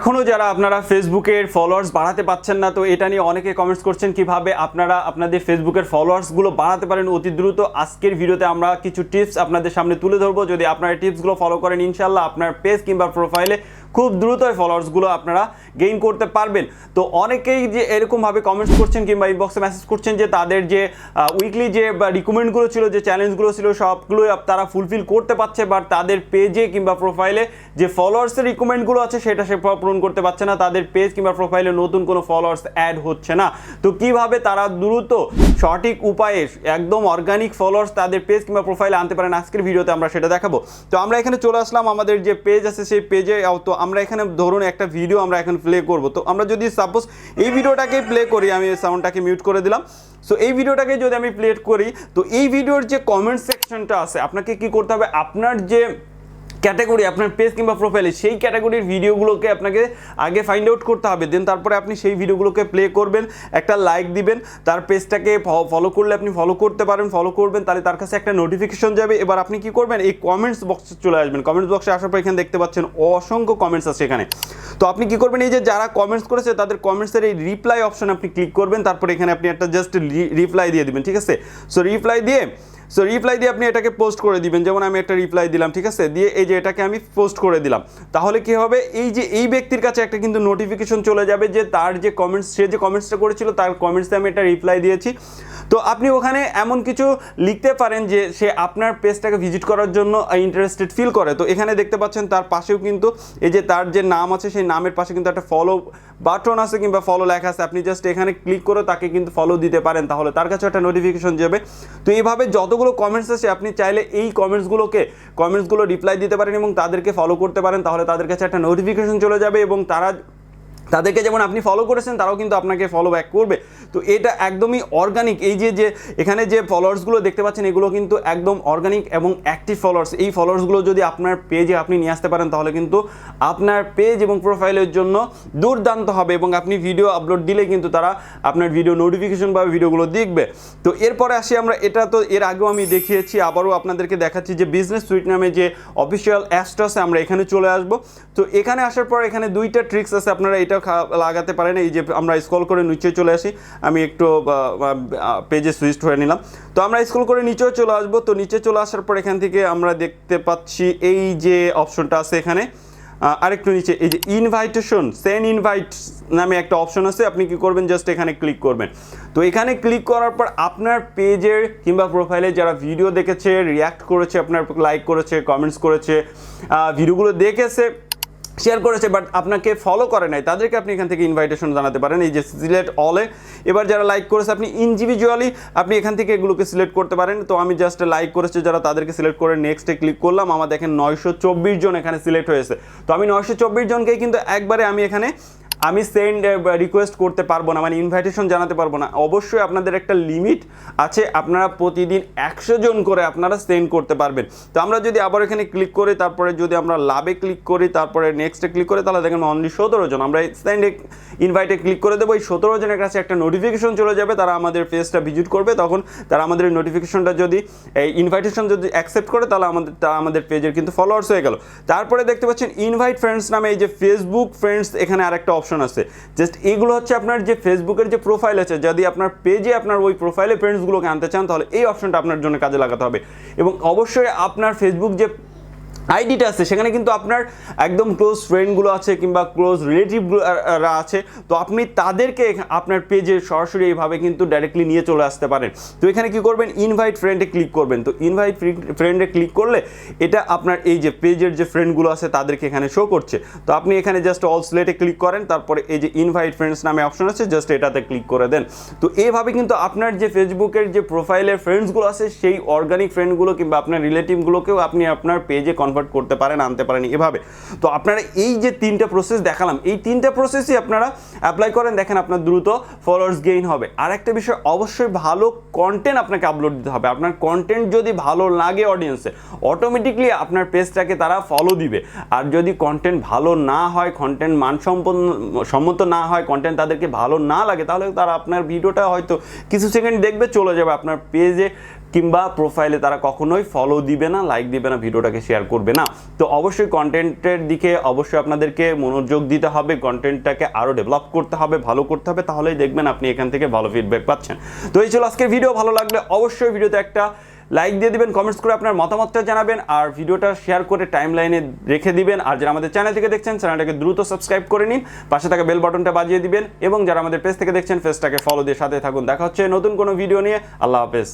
এখনও যারা আপনারা ফেসবুকের ফলোয়ার্স বাড়াতে পাচ্ছেন না, তো এটা নিয়ে অনেকে কমেন্টস করছেন, কীভাবে আপনারা আপনাদের ফেসবুকের ফলোয়ার্সগুলো বাড়াতে পারেন অতি দ্রুত। আজকের ভিডিওতে আমরা কিছু টিপস আপনাদের সামনে তুলে ধরবো। যদি আপনারা টিপসগুলো ফলো করেন ইনশাল্লাহ আপনার পেজ কিংবা প্রোফাইলে খুব দ্রুতই ফলোয়ার্সগুলো আপনারা গেইন করতে পারবেন। তো অনেকেই যে এরকমভাবে কমেন্টস করছেন কিংবা ইনবক্সে মেসেজ করছেন যে তাদের যে উইকলি যে রিকমেন্ডগুলো ছিল, যে চ্যালেঞ্জগুলো ছিল, সবগুলোই তারা ফুলফিল করতে পারছে বাট তাদের পেজে কিংবা প্রোফাইলে যে ফলোয়ার্সের রিকমেন্ডগুলো আছে, সেটা সে পূরণ করতে পারছে না। তাদের পেজ কিংবা প্রোফাইলে নতুন কোনো ফলোয়ার্স অ্যাড হচ্ছে না। তো কীভাবে তারা দ্রুত সঠিক উপায়ে একদম অর্গানিক ফলোয়ার্স তাদের পেজ কিংবা প্রোফাইলে আনতে পারেন, আজকের ভিডিওতে আমরা সেটা দেখাবো। তো আমরা এখানে চলে আসলাম। আমাদের যে পেজ আছে, সেই পেজে তো আমরা এখানে ধরুন একটা ভিডিও আমরা এখন প্লে করব। তো আমরা যদি সাপোজ এই ভিডিওটাকে প্লে করি, আমি সাউন্ডটাকে মিউট করে দিলাম। সো এই ভিডিওটাকে যদি আমি প্লে করি, তো এই ভিডিওর যে কমেন্ট সেকশনটা আছে, আপনাকে কি করতে হবে? আপনার যে ক্যাটাগরি, আপনার পেজ কিংবা প্রোফাইলে সেই ক্যাটাগরির ভিডিওগুলোকে আপনাকে আগে ফাইন্ড আউট করতে হবে। দেন তারপরে আপনি সেই ভিডিওগুলোকে প্লে করবেন, একটা লাইক দিবেন, তার পেজটাকে ফলো করলে আপনি ফলো করতে পারেন ফলো করবেন, তাহলে তার কাছে একটা নোটিফিকেশন যাবে। এবার আপনি কি করবেন? এই কমেন্টস বক্সে চলে আসবেন। কমেন্টস বক্সে আসার পর এখানে দেখতে পাচ্ছেন অসংখ্য কমেন্টস আছে এখানে। তো আপনি কি করবেন? এই যে যারা কমেন্টস করেছে, তাদের কমেন্টসের এই রিপ্লাই অপশন আপনি ক্লিক করবেন। তারপরে এখানে আপনি একটা জাস্ট রিপ্লাই দিয়ে দিবেন, ঠিক আছে? সো রিপ্লাই দিয়ে সো রিপ্লাই দিয়ে আপনি এটাকে পোস্ট করে দিবেন। যেমন আমি একটা রিপ্লাই দিলাম, ঠিক আছে? দিয়ে এই যে এটাকে আমি পোস্ট করে দিলাম। তাহলে কি হবে? এই যে এই ব্যক্তির কাছে একটা কিন্তু নোটিফিকেশন চলে যাবে যে তার যে কমেন্টস সে যে কমেন্টসটা করেছিল, তার কমেন্টসে আমি একটা রিপ্লাই দিয়েছি। তো আপনি ওখানে এমন কিছু লিখতে পারেন যে সে আপনার পেজটাকে ভিজিট করার জন্য ইন্টারেস্টেড ফিল করে। তো এখানে দেখতে পাচ্ছেন, তার পাশেও কিন্তু এই যে তার যে নাম আছে, সেই নামের পাশে কিন্তু একটা ফলো বাটন আছে কিংবা ফলো লেখা আছে। আপনি জাস্ট এখানে ক্লিক করে তাকে কিন্তু ফলো দিতে পারেন, তাহলে তার কাছে একটা নোটিফিকেশন যাবে। তো এইভাবে যতগুলো কমেন্টস আছে আপনি চাইলে এই কমেন্টসগুলোকে কমেন্টসগুলো রিপ্লাই দিতে পারেন এবং তাদেরকে ফলো করতে পারেন, তাহলে তাদের কাছে একটা নোটিফিকেশন চলে যাবে এবং তারা তাদেরকে যেমন আপনি ফলো করেছেন, তারাও কিন্তু আপনাকে ফলো ব্যাক করবে। তো এটা একদমই অর্গানিক এই যে যে এখানে যে ফলোয়ার্সগুলো দেখতে পাচ্ছেন, এগুলো কিন্তু একদম অর্গানিক এবং অ্যাক্টিভ ফলোয়ার্স এই ফলোয়ার্সগুলো যদি আপনার পেজে আপনি নিয়ে আসতে পারেন, তাহলে কিন্তু আপনার পেজ এবং প্রোফাইলের জন্য দুর্দান্ত হবে এবং আপনি ভিডিও আপলোড দিলে কিন্তু তারা আপনার ভিডিও নোটিফিকেশন বা ভিডিওগুলো দেখবে। তো এরপরে আসি আমরা, এটা তো এর আগেও আমি দেখিয়েছি, আবারও আপনাদেরকে দেখাচ্ছি যে বিজনেস সুইট নামে যে অফিসিয়াল অ্যাপসটা আছে, আমরা এখানে চলে আসব। তো এখানে আসার পর এখানে দুইটা ট্রিক্স আছে, আপনারা এটা লাগাতে পারেন। এই যে আমরা স্ক্রল করে নিচে চলে আসি। আমি একটু পেজে সুইচ হয়ে নিলাম। তো আমরা স্ক্রল করে নিচেও চলে আসব। তো নিচে চলে আসার পর এখান থেকে আমরা দেখতে পাচ্ছি এই যে অপশনটা আছে এখানে। আরেকটু নিচে, এই যে ইনভাইটেশন সেন ইনভাইট নামে একটা অপশন আছে। আপনি কি করবেন? জাস্ট এখানে ক্লিক করবেন। তো এখানে ক্লিক করার পর আপনার পেজের কিংবা প্রোফাইলে যারা ভিডিও দেখেছে রিয়্যাক্ট করেছে, আপনার লাইক করেছে কমেন্টস করেছে ভিডিওগুলো দেখেছে শেয়ার করেছে বাট আপনাকে ফলো করে নাই, তাদেরকে আপনি এখান থেকে ইনভাইটেশন জানাতে পারেন, এই যে সিলেক্ট অলে এবার যারা লাইক করেছে, আপনি ইন্ডিভিজুয়ালি আপনি এখান থেকে এগুলোকে সিলেক্ট করতে পারেন। তো আমি জাস্ট লাইক করেছে যারা, তাদেরকে সিলেক্ট করে নেক্সটে ক্লিক করলাম। আমার দেখেন নয়শো চব্বিশ জন এখানে সিলেক্ট হয়েছে। তো আমি নয়শো চব্বিশ জনকেই কিন্তু একবারে আমি এখানে আমি সেন্ড রিকোয়েস্ট করতে পারব না মানে ইনভাইটেশন জানাতে পারব না। অবশ্যই আপনাদের একটা লিমিট আছে, আপনারা প্রতিদিন একশো জন করে আপনারা সেন্ড করতে পারবেন। তো আমরা যদি আবার এখানে ক্লিক করি, তারপরে যদি আমরা লাভে ক্লিক করি, তারপরে নেক্সটে ক্লিক করি, তাহলে দেখেন অনলি সতেরো জন। আমরা সেন্ড ইনভাইটে ক্লিক করে দেবো, এই সতেরো জনের কাছে একটা নোটিফিকেশন চলে যাবে, তারা আমাদের পেজটা ভিজিট করবে, তখন তারা আমাদের নোটিফিকেশনটা যদি, এই ইনভাইটেশন যদি অ্যাকসেপ্ট করে, তাহলে আমাদের, তারা আমাদের পেজের কিন্তু ফলোয়ার্স হয়ে গেল। তারপরে দেখতে পাচ্ছেন ইনভাইট ফ্রেন্ডস নামে এই যে ফেসবুক ফ্রেন্ডস এখানে আরেকটা অপশন আছে। জাস্ট এইগুলো হচ্ছে আপনার যে ফেসবুকের যে প্রোফাইল আছে, যদি আপনার পেজে আপনার ওই প্রোফাইলে ফ্রেন্ডসগুলোকে আনতে চান, তাহলে এই অপশনটা আপনার জন্য কাজে লাগাতে হবে। এবং অবশ্যই আপনার ফেসবুক যে আইডিটা আছে, সেখানে কিন্তু আপনার একদম ক্লোজ ফ্রেন্ডগুলো আছে কিংবা ক্লোজ রিলেটিভরা আছে। তো আপনি তাদেরকে আপনার পেজে সরাসরি এইভাবে কিন্তু ডাইরেক্টলি নিয়ে চলে আসতে পারেন। তো এখানে কি করবেন? ইনভাইট ফ্রেন্ডে ক্লিক করবেন। তো ইনভাইট ফ্রেন্ডে ক্লিক করলে এটা আপনার এই যে পেজের যে ফ্রেন্ডগুলো আছে, তাদেরকে এখানে শো করছে। তো আপনি এখানে জাস্ট অল স্লেটে ক্লিক করেন, তারপরে এই যে ইনভাইট ফ্রেন্ডস নামে অপশন আছে জাস্ট এটাতে ক্লিক করে দেন। তো এইভাবে কিন্তু আপনার যে ফেসবুকের যে প্রোফাইলের ফ্রেন্ডসগুলো আছে, সেই অর্গানিক ফ্রেন্ডগুলো কিংবা আপনার রিলেটিভগুলোকেও আপনি আপনার পেজে কনভার্ট করতে পারেন, আনতে পারেন এভাবে। তো আপনারা এই যে তিনটা প্রসেস দেখালাম, এই তিনটা প্রসেসই আপনারা অ্যাপ্লাই করেন, দেখেন আপনার দ্রুত ফলোয়ার্স গেইন হবে। আর একটা বিষয়, অবশ্যই ভালো কন্টেন্ট আপনাকে আপলোড দিতে হবে। আপনার কন্টেন্ট যদি ভালো লাগে অডিয়েন্সে অটোমেটিকলি আপনার পেজটাকে তারা ফলো দিবে। আর যদি কন্টেন্ট ভালো না হয় কন্টেন্ট মানসম্পন্ন, সম্মত না হয় কন্টেন্ট তাদেরকে ভালো না লাগে, তাহলে তারা আপনার ভিডিওটা হয়তো কিছু সেকেন্ড দেখবে, চলে যাবে। আপনার পেজে কিংবা প্রোফাইলে তারা কখনোই ফলো দিবে না লাইক দিবে না, ভিডিওটাকে শেয়ার করবে না। তো অবশ্যই কন্টেন্টের দিকে অবশ্যই আপনাদেরকে মনোযোগ দিতে হবে কন্টেন্টটাকে আরও ডেভেলপ করতে হবে, ভালো করতে হবে, তাহলেই দেখবেন আপনি এখান থেকে ভালো ফিডব্যাক পাচ্ছেন। তো এই ছিল আজকের ভিডিও ভালো লাগলে অবশ্যই ভিডিওতে একটা লাইক দিয়ে দিবেন কমেন্টস করে আপনার মতামতটা জানাবেন, আর ভিডিওটা শেয়ার করে টাইম লাইনে রেখে দিবেন। আর যারা আমাদের চ্যানেল থেকে দেখছেন চ্যানেলটাকে দ্রুত সাবস্ক্রাইব করে নিন, পাশে থাকা বেল বাটনটা বাজিয়ে দিবেন, এবং যারা আমাদের পেজ থেকে দেখছেন পেজটাকে ফলো দিয়ে সাথে থাকুন। দেখা হচ্ছে নতুন কোনো ভিডিও নিয়ে, আল্লাহ হাফেজ।